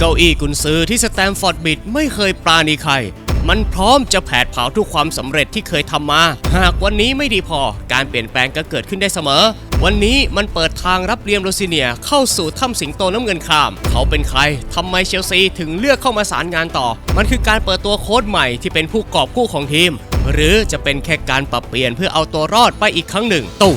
เก้าอี้กุนซือที่สแตมฟอร์ดบิดไม่เคยปราณีใคร มันพร้อมจะแผดเผาทุกความสำเร็จที่เคยทำมา หากวันนี้ไม่ดีพอ การเปลี่ยนแปลงก็เกิดขึ้นได้เสมอ วันนี้มันเปิดทางรับเรียมโรซิเนียเข้าสู่ถ้ำสิงโตน้ำเงินคราม เขาเป็นใครทำไมเชลซีถึงเลือกเข้ามาสารงานต่อ มันคือการเปิดตัวโค้ชใหม่ที่เป็นผู้กอบกู้ของทีม หรือจะเป็นแค่การปรับเปลี่ยนเพื่อเอาตัวรอดไปอีกครั้งหนึ่งตั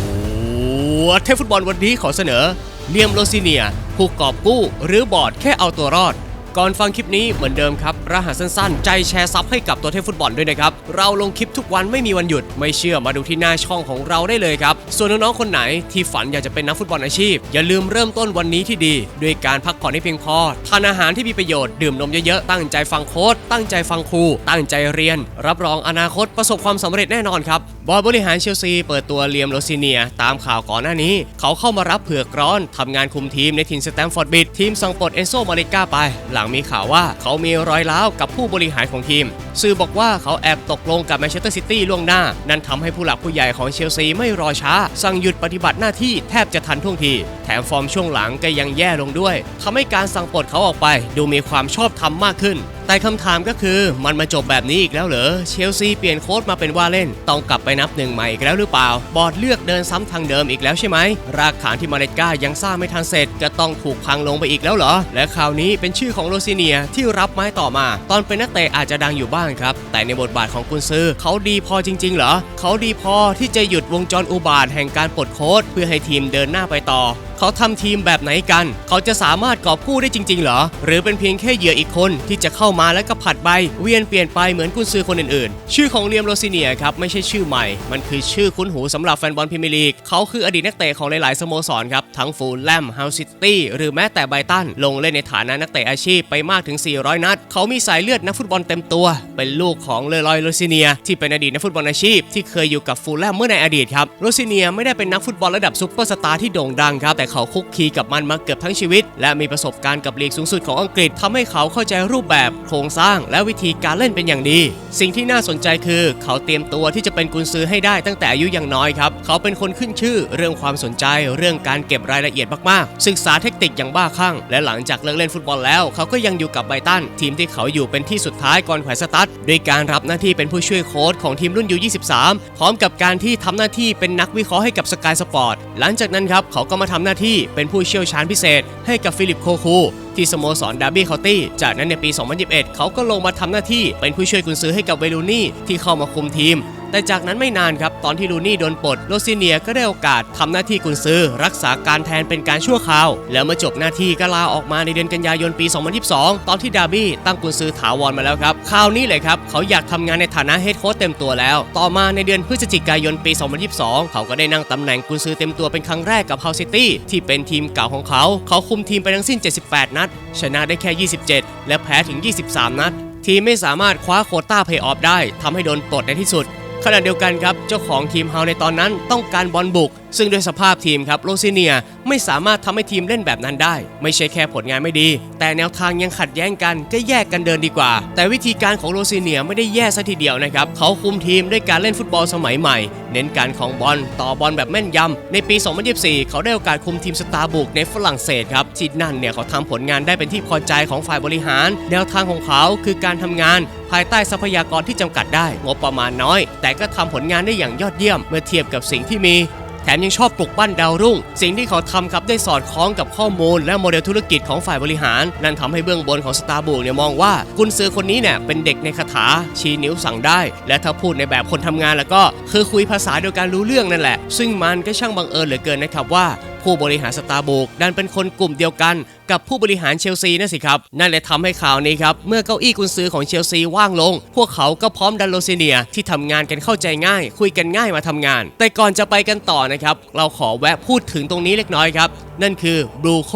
วเทพฟุตบอลวันนี้ขอเสนอเลียมโรซิเนีย ผู้กอบกู้หรือบอร์ดแค่เอาตัวรอด ก่อนฟังคลิปนี้เหมือนเดิมครับ รหัสสั้นๆ ใจแชร์ซับให้กับตัวเทพฟุตบอลด้วยนะครับ เราลงคลิปทุกวันไม่มีวันหยุด ไม่เชื่อมาดูที่หน้าช่องของเราได้เลยครับ ส่วนน้องๆคนไหนที่ฝันอยากจะเป็นนักฟุตบอลอาชีพ อย่าลืมเริ่มต้นวันนี้ที่ดี ด้วยการพักผ่อนให้เพียงพอ ทานอาหารที่มีประโยชน์ดื่มนมเยอะๆ ตั้งใจฟังโค้ดตั้งใจฟังครู ตั้งใจเรียน รับรองอนาคตประสบความสำเร็จแน่นอนครับบอร์ดบริหารเชลซีเปิดตัวเลียมโรซิเนีย ตามข่าวก่อนหน้านี้ เขาเข้ามารับเผือกร้อนทำงานคุมทีมในทีมสแตมฟอร์ดบิดทีมสังปดเอนโซมาริก้าไปหลังมีข่าวว่าเขามีรอยร้าวกับผู้บริหารของทีม สื่อบอกว่าเขาแอบตกลงกับแมนเชสเตอร์ซิตี้ล่วงหน้า นั่นทำให้ผู้หลักผู้ใหญ่ของเชลซีไม่รอช้า สั่งหยุดปฏิบัติหน้าที่แทบจะทันท่วงที แถมฟอร์มช่วงหลังก็ยังแย่ลงด้วยทำให้การสั่งปลดเขาออกไป ดูมีความชอบธรรมมากขึ้นแต่คำถามก็คือมันมาจบแบบนี้อีกแล้วเหรอ เชลซีเปลี่ยนโค้ชมาเป็นว่าเล่น ต้องกลับไปนับหนึ่งใหม่อีกแล้วหรือเปล่า บอร์ดเลือกเดินซ้ำทางเดิมอีกแล้วใช่ไหม รากฐานที่มาเลก้ายังสร้างไม่ทันเสร็จก็ต้องถูกพังลงไปอีกแล้วเหรอ และคราวนี้เป็นชื่อของโรซิเนียที่รับไม้ต่อมา ตอนเป็นนักเตะอาจจะดังอยู่บ้างครับ แต่ในบทบาทของกุนซือเขาดีพอจริง ๆ เหรอ เขาดีพอที่จะหยุดวงจรอุบาทแห่งการปลดโค้ชเพื่อให้ทีมเดินหน้าไปต่อ เขาทำทีมแบบไหนกัน เขาจะสามารถกอบกู้ได้จริง ๆ เหรอ หรือเป็นเพียงแค่เหยื่ออีกคนที่จะเข้ามาแล้วก็ผัดใบ เวียนเปลี่ยนไปเหมือนกุนซือคนอื่นๆ ชื่อของเลียมโรซิเนียครับไม่ใช่ชื่อใหม่ มันคือชื่อคุ้นหูสำหรับแฟนบอลพรีเมียร์ลีก เขาคืออดีตนักเตะของหลายๆสโมสรครับทั้งฟูลแลมเฮาซิตี้หรือแม้แต่ไบรตันลงเล่นในฐานะนักเตะอาชีพไปมากถึง 400 นัด เขามีสายเลือดนักฟุตบอลเต็มตัว เป็นลูกของเลรอยโรซิเนีย ที่เป็นอดีตนักฟุตบอลอาชีพที่เคยอยู่กับฟูลแลมเมื่อในอดีตครับโรซิเนียไม่ได้เป็นนักฟุตบอลระดับซุปเปอร์สตาร์ที่โด่งดังครับแต่เขาคุกคีกับมันมาเกือบทั้งชีวิต และมีประสบการณ์กับลีกสูงสุดของอังกฤษทำให้เขาเข้าใจรูปแบบโครงสร้างและวิธีการเล่นเป็นอย่างดี สิ่งที่น่าสนใจคือ เขาเตรียมตัวที่จะเป็นกุนซือให้ได้ตั้งแต่อายุยังน้อยครับ เขาเป็นคนขึ้นชื่อเรื่องความสนใจ เรื่องการเก็บรายละเอียดมากๆ ศึกษาเทคนิคอย่างบ้าคลั่ง และหลังจากเลิกเล่นฟุตบอลแล้ว เขาก็ยังอยู่กับไบตันทีมที่เขาอยู่เป็นที่สุดท้ายก่อนแขวนสตั๊ดด้วยการรับหน้าที่เป็นผู้ช่วยโค้ชของทีมรุ่นยู23พร้อมกับการที่ทำหน้าที่เป็นนักวิเคราะห์ให้กับสกายสปอร์ตหลังจากนั้นครับเขาก็มาทำหน้าที่เป็นผู้เชี่ยวชาญพิเศษให้กับฟิลิปโคคู ที่สโมสรดาร์บี้เคานตี้ จากนั้นในปี 2021 เขาก็ลงมาทำหน้าที่เป็นผู้ช่วยกุนซือให้กับเวลูนี่ที่เข้ามาคุมทีม แต่จากนั้นไม่นานครับ ตอนที่ลูนี่โดนปลดโรซิเนียก็ได้โอกาสทำหน้าที่กุนซือ รักษาการแทนเป็นการชั่วคราว แล้วมาจบหน้าที่ก็ลาออกมาในเดือนกันยายนปี 2022 ตอนที่ดาร์บี้ตั้งกุนซือถาวรมาแล้วครับคราวนี้เลยครับเขาอยากทำงานในฐานะเฮดโค้ชเต็มตัวแล้ว ต่อมาในเดือนพฤศจิกายนปี 2022 เขาก็ได้นั่งตำแหน่งกุนซือเต็มตัวเป็นครั้งแรกกับเฮาซิตี้ที่เป็นทีมเก่าของเขา เขาคุมทีมไปทั้งสิ้น 78 นัด ชนะได้แค่ 27 และแพ้ถึง 23 นัดทีมไม่สามารถคว้าโคต้าเพย์ออฟได้ทำให้โดนปลดในที่สุด ขณะเดียวกันครับเจ้าของทีมเฮาในตอนนั้นต้องการบอลบุก ซึ่งด้วยสภาพทีมครับโรซิเนียไม่สามารถทำให้ทีมเล่นแบบนั้นได้ ไม่ใช่แค่ผลงานไม่ดี แต่แนวทางยังขัดแย้งกันก็แยกกันเดินดีกว่า แต่วิธีการของโรซิเนียไม่ได้แย่ซะทีเดียวนะครับ เขาคุมทีมด้วยการเล่นฟุตบอลสมัยใหม่ เน้นการของบอลต่อบอลแบบแม่นยำในปี 2024 เขาได้โอกาสคุมทีมสตาร์บุกในฝรั่งเศสครับที่นั่นเนี่ยเขาทำผลงานได้เป็นที่พอใจของฝ่ายบริหาร แนวทางของเขาคือการทำงานภายใต้ทรัพยากรที่จำกัดได้งบประมาณน้อย แต่ก็ทำผลงานได้อย่างยอดเยี่ยมเมื่อเทียบกับสิ่งที่มี แถมยังชอบปลุกปั้นดาวรุ่ง สิ่งที่เขาทำครับได้สอดคล้องกับข้อมูล และโมเดลธุรกิจของฝ่ายบริหาร นั่นทำให้เบื้องบนของสตาร์บุกเนี่ยมองว่ากุนซือคนนี้เนี่ยเป็นเด็กในคาถาชี้นิ้วสั่งได้ และถ้าพูดในแบบคนทำงานแล้วก็คือคุยภาษาเดียวกันรู้เรื่องนั่นแหละ ซึ่งมันก็ช่างบังเอิญเหลือเกินนะครับว่า ผู้บริหารสตาร์บุกดันเป็นคนกลุ่มเดียวกัน กับผู้บริหารเชลซีนั่นสิครับ นั่นเลยทำให้ข่าวนี้ครับ เมื่อเก้าอี้กุนซือของเชลซีว่างลง พวกเขาก็พร้อมดันโลซิเนียที่ทำงานกันเข้าใจง่าย คุยกันง่ายมาทำงาน แต่ก่อนจะไปกันต่อนะครับ เราขอแวะพูดถึงตรงนี้เล็กน้อยครับ นั่นคือบรูโค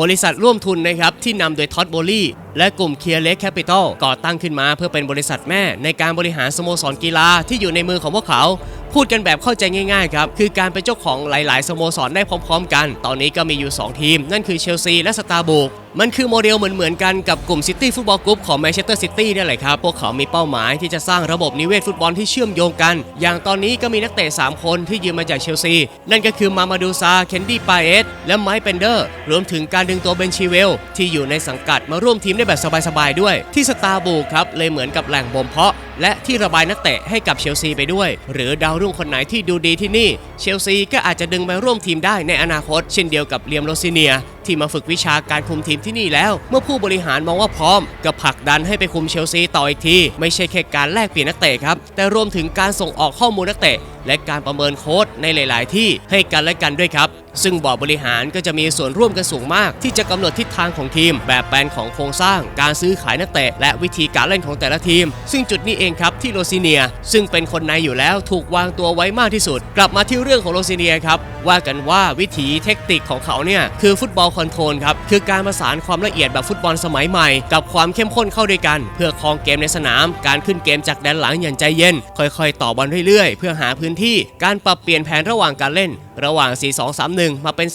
บริษัทร่วมทุนนะครับที่นำโดยท็อดโบลี่และกลุ่มเคียร์เล็กแคปิตอลก่อตั้งขึ้นมาเพื่อเป็นบริษัทแม่ในการบริหารสโมสรกีฬาที่อยู่ในมือของพวกเขา พูดกันแบบเข้าใจง่ายๆครับ คือการเป็นเจ้าของหลาย ๆ สโมสรได้พร้อม ๆ กัน ตอนนี้ก็มีอยู่ 2 ทีม นั่นคือเชลซีและสตาร์บุก มันคือโมเดลเหมือนๆกันกับกลุ่มซิตี้ฟุตบอลกรุ๊ปของแมนเชสเตอร์ซิตี้นี่แหละครับ พวกเขามีเป้าหมายที่จะสร้างระบบนิเวศฟุตบอลที่เชื่อมโยงกัน อย่างตอนนี้ก็มีนักเตะ 3 คนที่ยืมมาจากเชลซี นั่นก็คือมามาดูซา เคนดี้ปาเอส และไมค์เปนเดอร์ รวมถึงการดึงตัวเบนชีเวล ที่อยู่ในสังกัดมาร่วมทีมได้แบบสบายๆด้วย ที่สตาร์บูครับเลยเหมือนกับแหล่งบ่มเพาะและที่ระบายนักเตะให้กับเชลซีไปด้วย หรือดาวรุ่งคนไหนที่ดูดีที่นี่ เชลซีก็อาจจะดึงมาร่วมทีมได้ในอนาคต เช่นเดียวกับเลียมโรซิเนีย ที่มาฝึกวิชาการคุมทีมที่นี่แล้ว เมื่อผู้บริหารมองว่าพร้อม ก็ผลักดันให้ไปคุมเชลซีต่ออีกที ไม่ใช่แค่การแลกเปลี่ยนนักเตะครับ แต่รวมถึงการส่งออกข้อมูลนักเตะและการประเมินโค้ดในหลาย ๆ ที่ให้กันและกันด้วยครับ ซึ่งบอร์ดบริหารก็จะมีส่วนร่วมกันสูงมาก ที่จะกำหนดทิศทางของทีม แบบแปลนของโครงสร้าง การซื้อขายนักเตะและวิธีการเล่นของแต่ละทีม ซึ่งจุดนี้เองครับที่โรซิเนีย ซึ่งเป็นคนในอยู่แล้วถูกวางตัวไว้มากที่สุด กลับมาที่เรื่องของโรซิเนียครับว่ากันว่าวิถีเทคนิคของเขาเนี่ยคือฟุตบอลคอนโทรลครับคือการประสานความละเอียดแบบฟุตบอลสมัยใหม่ กับความเข้มข้นเข้าด้วยกัน เพื่อครองเกมในสนาม การขึ้นเกมจากแดนหลังอย่างใจเย็น ค่อยๆ ต่อบอลเรื่อยๆ เพื่อหาพื้นที่ การปรับเปลี่ยนแผนระหว่างการเล่น ระหว่าง 4-2-3-1 มาเป็น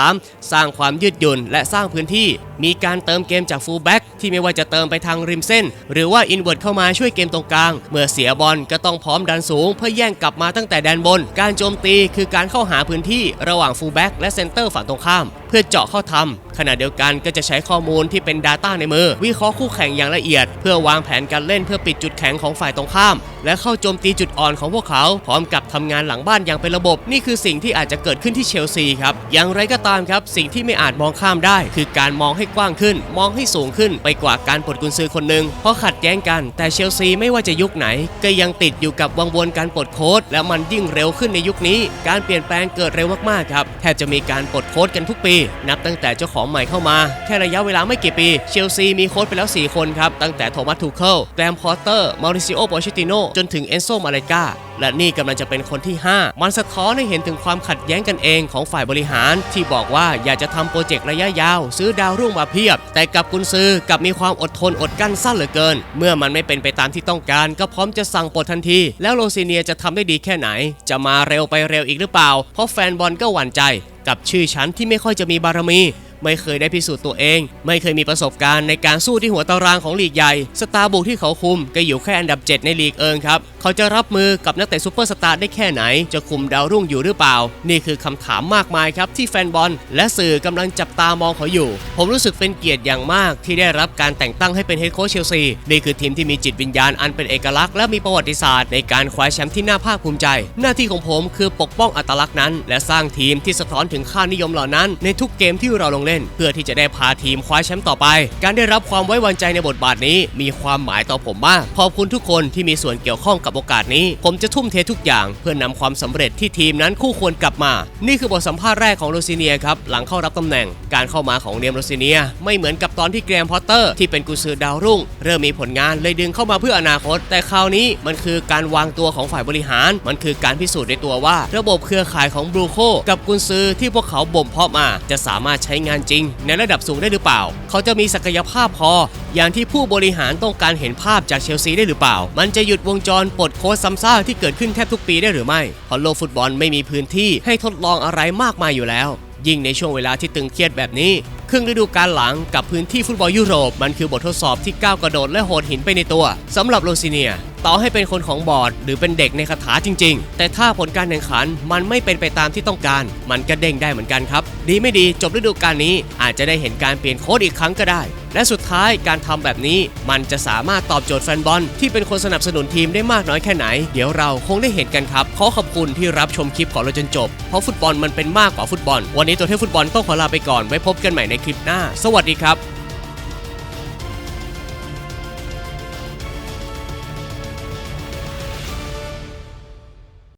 4-3-3 สร้างความยืดหยุ่นและสร้างพื้นที่ มีการเติมเกมจากฟูลแบ็กที่ไม่ว่าจะเติมไปทางริมเส้น หรือว่าอินเวิร์ดเข้ามาช่วยเกมตรงกลาง เมื่อเสียบอลก็ต้องพร้อมดันสูง เพื่อแย่งกลับมาตั้งแต่แดนบน การโจมตีคือการเข้าหาพื้นที่ระหว่างฟูลแบ็กและเซนเตอร์ฝั่งตรงข้าม เพื่อเจาะเข้าทำขณะเดียวกันก็จะใช้ข้อมูลที่เป็น Data ในมือ วิเคราะห์คู่แข่งอย่างละเอียด เพื่อวางแผนการเล่นเพื่อปิดจุดแข็งของฝ่ายตรงข้าม และเข้าโจมตีจุดอ่อนของพวกเขา พร้อมกับทำงานหลังบ้านอย่างเป็นระบบ นี่คือสิ่งที่อาจจะเกิดขึ้นที่เชลซีครับอย่างไรก็ตามครับ สิ่งที่ไม่อาจมองข้ามได้ คือการมองให้กว้างขึ้น มองให้สูงขึ้นไปกว่าการปลดกุญซือคนหนึ่งเพราะขัดแย้งกัน แต่เชลซีไม่ว่าจะยุคไหน ก็ยังติดอยู่กับวังวนการปลดโค้ดและมันยิ่งเร็วขึ้นในยุคนี้ การเปลี่ยนแปลงเกิดเร็วมากๆครับแทบจะมีการปลดโค้ดกันทุกปี นับตั้งแต่เจ้าของใหม่เข้ามา แค่ระยะเวลาไม่กี่ปี เชลซีมีโค้ดไปแล้ว 4 คนครับ ตั้งแต่โทมัสทูเคิลแกรมพอร์เตอร์มาริซิโอโปชิติโนจนถึงเอนโซมาเลกา และนี่กำลังจะเป็นคนที่ 5 มันสะท้อนให้เห็นถึงความขัดแย้งกันเองของฝ่ายบริหาร ที่บอกว่าอยากจะทำโปรเจกต์ระยะยาว ซื้อดาวรุ่งมาเพียบ แต่กับกุนซือกับมีความอดทนอดกั้นสั้นเหลือเกิน เมื่อมันไม่เป็นไปตามที่ต้องการ ก็พร้อมจะสั่งปลดทันที แล้วโรซิเนียจะทำได้ดีแค่ไหน จะมาเร็วไปเร็วอีกหรือเปล่า เพราะแฟนบอลก็หวั่นใจ กับชื่อชั้นที่ไม่ค่อยจะมีบารมีไม่เคยได้พิสูจน์ตัวเอง ไม่เคยมีประสบการณ์ในการสู้ที่หัวตารางของลีกใหญ่ สตาร์บุกที่เขาคุมก็อยู่แค่อันดับ 7 ในลีกเอิงครับเขาจะรับมือกับนักเตะซูเปอร์สตาร์ได้แค่ไหน จะคุมดาวรุ่งอยู่หรือเปล่า นี่คือคำถามมากมายครับที่แฟนบอล และสื่อกำลังจับตามองเขาอยู่ ผมรู้สึกเป็นเกียรติอย่างมากที่ได้รับการแต่งตั้งให้เป็นเฮดโค้ชเชลซี นี่คือทีมที่มีจิตวิญญาณอันเป็นเอกลักษณ์และมีประวัติศาสตร์ในการคว้าแชมป์ที่น่าภาคภูมิใจ หน้าที่ของผมคือปกป้องอัตลักษณ์นั้น และสร้างทีมที่สะท้อนถึงค่านิยมเหล่านั้น ในทุกเกมที่เราลงเล่น เพื่อที่จะได้พาทีมคว้าแชมป์ต่อไป การได้รับความไว้วางใจในบทบาทนี้ มีความหมายต่อผมมากขอบคุณทุกคนที่มีส่วนเกี่ยวข้องกับโอกาสนี้ ผมจะทุ่มเททุกอย่าง เพื่อนำความสำเร็จที่ทีมนั้นคู่ควรกลับมา นี่คือบทสัมภาษณ์แรกของโรซิเนียครับ หลังเข้ารับตำแหน่ง การเข้ามาของเรียมโรซิเนีย ไม่เหมือนกับตอนที่แกรมพอตเตอร์ที่เป็นกุญซือดาวรุ่ง เริ่มมีผลงานเลยดึงเข้ามาเพื่ออนาคต แต่คราวนี้มันคือการวางตัวของฝ่ายบริหาร มันคือการพิสูจน์ในตัวว่า ระบบเครือข่ายของบรูโคกับกุญซือที่พวกเขาบ่มเพาะมา จะสามารถใช้งานจริง ในระดับสูงได้หรือเปล่า เขาจะมีศักยภาพพอ อย่างที่ผู้บริหารต้องการเห็นภาพจากเชลซีได้หรือเปล่า มันจะหยุดวงจรปลดโค้ชซ้ำซากที่เกิดขึ้นแทบทุกปีได้หรือไม่เพราะโลกฟุตบอลไม่มีพื้นที่ให้ทดลองอะไรมากมายอยู่แล้ว ยิ่งในช่วงเวลาที่ตึงเครียดแบบนี้ ครึ่งฤดูกาลหลังกับพื้นที่ฟุตบอลยุโรป มันคือบททดสอบที่ก้าวกระโดดและโหดหินไปในตัวสำหรับโรซิเนีย ต่อให้เป็นคนของบอร์ด หรือเป็นเด็กในคาถาจริง ๆ แต่ถ้าผลการแข่งขันมันไม่เป็นไปตามที่ต้องการ มันก็เด้งได้เหมือนกันครับ ดีไม่ดีจบฤดูกาลนี้อาจจะได้เห็นการเปลี่ยนโค้ดอีกครั้งก็ได้ และสุดท้ายการทำแบบนี้มันจะสามารถตอบโจทย์แฟนบอลที่เป็นคนสนับสนุนทีมได้มากน้อยแค่ไหน เดี๋ยวเราคงได้เห็นกันครับ ขอขอบคุณที่รับชมคลิปของเราจนจบ เพราะฟุตบอลมันเป็นมากกว่าฟุตบอล วันนี้ตัวเทพฟุตบอลต้องขอลาไปก่อนไว้พบกันใหม่ในคลิปหน้า สวัสดีครับ